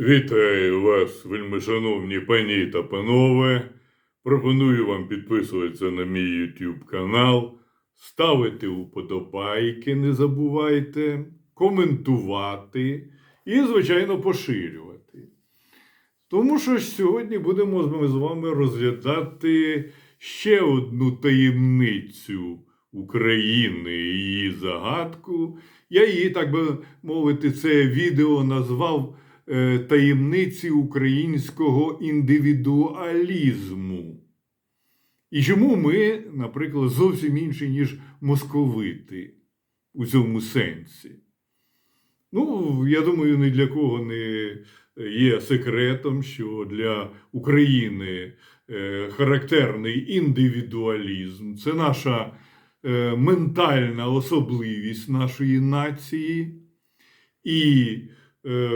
Вітаю вас, вельмишановні пані та панове. Пропоную вам підписуватися на мій YouTube канал, ставити вподобайки, не забувайте, коментувати і, звичайно, поширювати. Тому що сьогодні будемо з вами розглядати ще одну таємницю України і її загадку. Я її, так би мовити, це відео назвав таємниці українського індивідуалізму. І чому ми, наприклад, зовсім інші, ніж московити у цьому сенсі? Ну, я думаю, ні для кого не є секретом, що для України е, характерний індивідуалізм це наша е, ментальна особливість нашої нації. І е,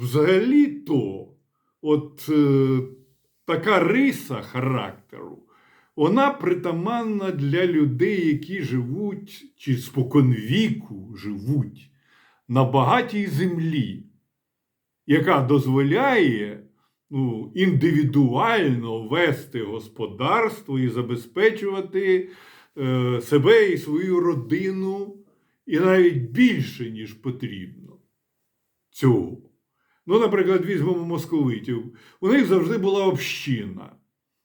взагалі-то, от е, така риса характеру, вона притаманна для людей, які живуть чи споконвіку живуть на багатій землі, яка дозволяє ну, індивідуально вести господарство і забезпечувати е, себе і свою родину, і навіть більше, ніж потрібно цього. Ну, наприклад, візьмемо московитів. У них завжди була община.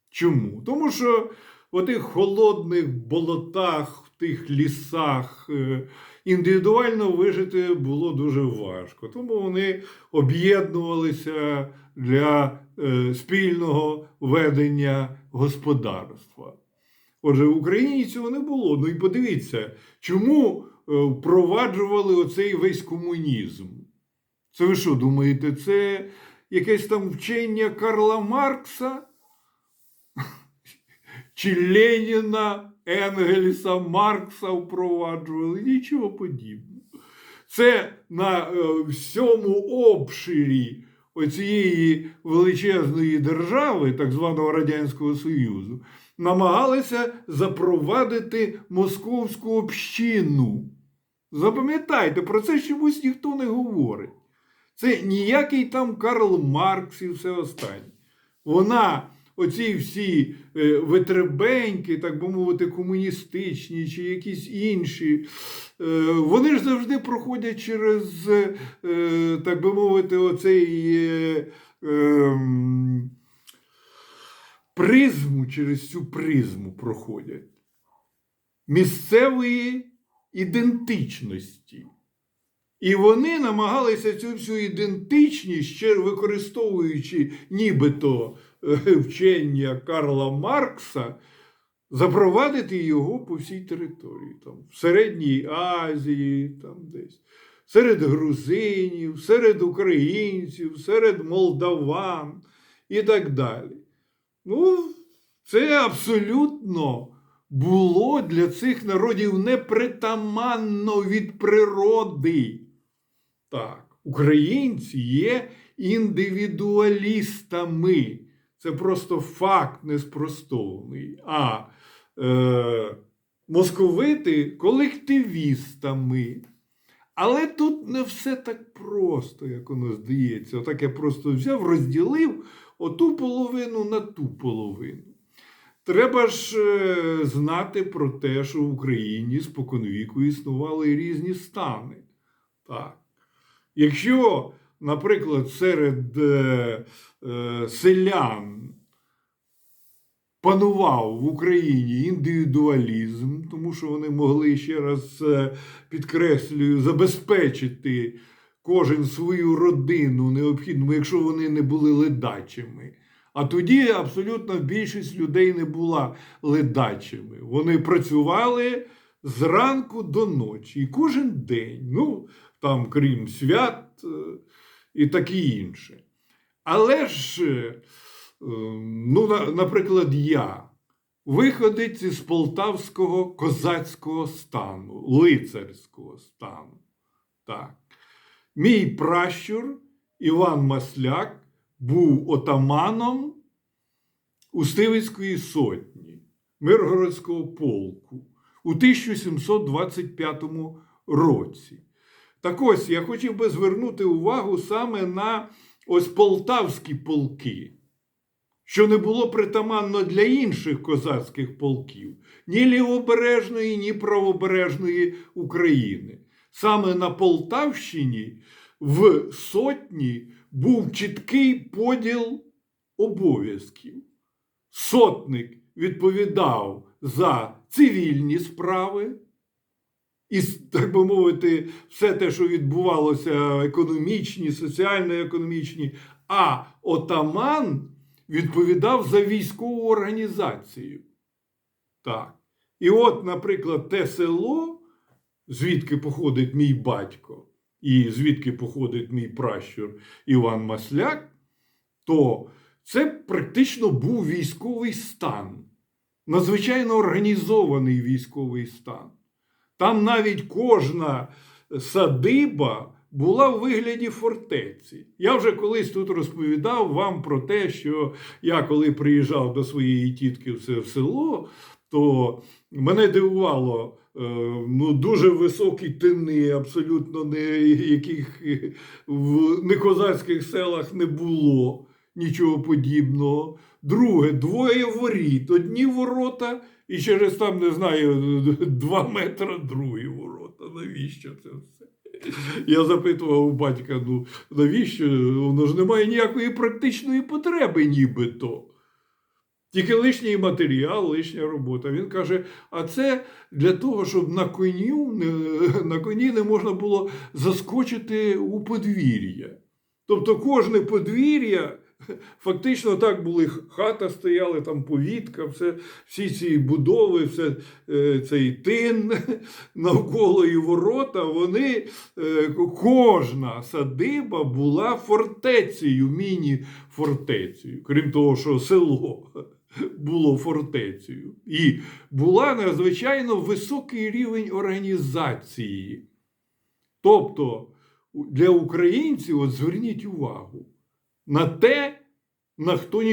Чому? Тому що в тих холодних болотах, в тих лісах е, індивідуально вижити було дуже важко. Тому вони об'єднувалися для е, спільного ведення господарства. Отже, в Україні цього не було. Ну і подивіться, чому е, впроваджували оцей весь комунізм. Це ви що думаєте, це якесь там вчення Карла Маркса? Чи Леніна, Енгельса, Маркса впроваджували? Нічого подібного. Це на е, всьому обширі оцієї величезної держави, так званого Радянського Союзу, намагалися запровадити московську общину. Запам'ятайте, про це чомусь ніхто не говорить. Це ніякий там Карл Маркс і все останнє. Вона, оці всі е, витребеньки, так би мовити, комуністичні чи якісь інші, е, вони ж завжди проходять через, е, так би мовити, оцей ем, призму, через цю призму проходять місцевої ідентичності. І вони намагалися цю всю ідентичність, ще використовуючи нібито е, вчення Карла Маркса, запровадити його по всій території, там, в Середній Азії, там десь, серед грузинів, серед українців, серед молдаван і так далі. Ну, це абсолютно було для цих народів непритаманно від природи. Так, українці є індивідуалістами. Це просто факт неспростовний. А е, московити колективістами. Але тут не все так просто, як воно здається. Отак я просто взяв, розділив оту половину на ту половину. Треба ж е, знати про те, що в Україні споконвіку існували різні стани. Так. Якщо, наприклад, серед е, е, селян панував в Україні індивідуалізм, тому що вони могли ще раз е, підкреслюю, забезпечити кожен свою родину необхідному, якщо вони не були ледачими. А тоді абсолютно більшість людей не була ледачими. Вони працювали зранку до ночі і кожен день, ну там крім свят е, і таке інше. Але ж, е, ну, наприклад, я, виходець із полтавського козацького стану, лицарського стану. Так. Мій пращур Іван Масляк був отаманом Устивицької сотні Миргородського полку у 1725 році. Так ось я хотів би звернути увагу саме на ось полтавські полки, що не було притаманно для інших козацьких полків, ні лівобережної, ні правобережної України. Саме на Полтавщині в сотні був чіткий поділ обов'язків. Сотник відповідав за цивільні справи, і, так би мовити, все те, що відбувалося, економічні, соціально-економічні, а отаман відповідав за військову організацію. Так. І от, наприклад, те село, звідки походить мій батько, і звідки походить мій пращур Іван Масляк, то це практично був військовий стан, надзвичайно організований військовий стан. Там навіть кожна садиба була в вигляді фортеці. Я вже колись тут розповідав вам про те, що я коли приїжджав до своєї тітки в село, то мене дивувало е, ну, дуже високі тини, абсолютно не, яких в некозацьких селах не було нічого подібного. Друге, двоє воріт, одні ворота, і через там, не знаю, два метри другі ворота. Навіщо це все? Я запитував у батька, ну навіщо? Воно ж немає ніякої практичної потреби, нібито. Тільки лишній матеріал, лишня робота. Він каже: а це для того, щоб на коню не- на коні не можна було заскочити у подвір'я. Тобто кожне подвір'я, фактично так були хата стояли, там повітка, все, всі ці будови, все, е, цей тин навколо і ворота, вони, е, кожна садиба була фортецею, міні-фортецею, крім того, що село було фортецею. І була надзвичайно високий рівень організації. Тобто для українців, от зверніть увагу на те, на, хто,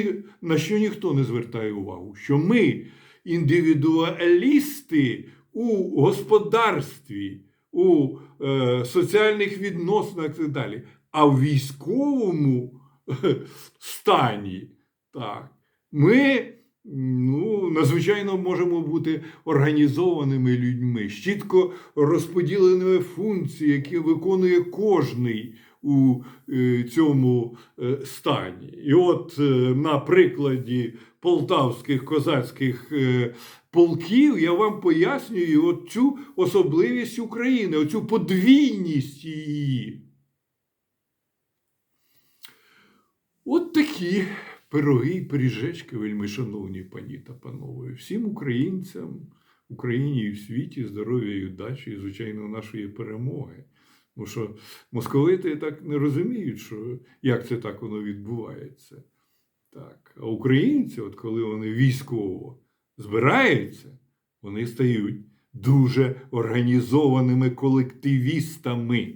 на що ніхто не звертає увагу, що ми індивідуалісти у господарстві, у е, соціальних відносинах і так далі. А в військовому стані так, ми ну, надзвичайно можемо бути організованими людьми, чітко розподіленими функціями, які виконує кожний у е, цьому е, стані. І от е, на прикладі полтавських козацьких полків я вам пояснюю от цю особливість України, оцю подвійність її. От такі пироги і пиріжечки, вельми шановні пані та панове. Всім українцям, Україні і в світі здоров'я і удачі, і, звичайно, нашої перемоги. Тому що московити так не розуміють, що, як це так воно відбувається. Так. А українці, от коли вони військово збираються, вони стають дуже організованими колективістами.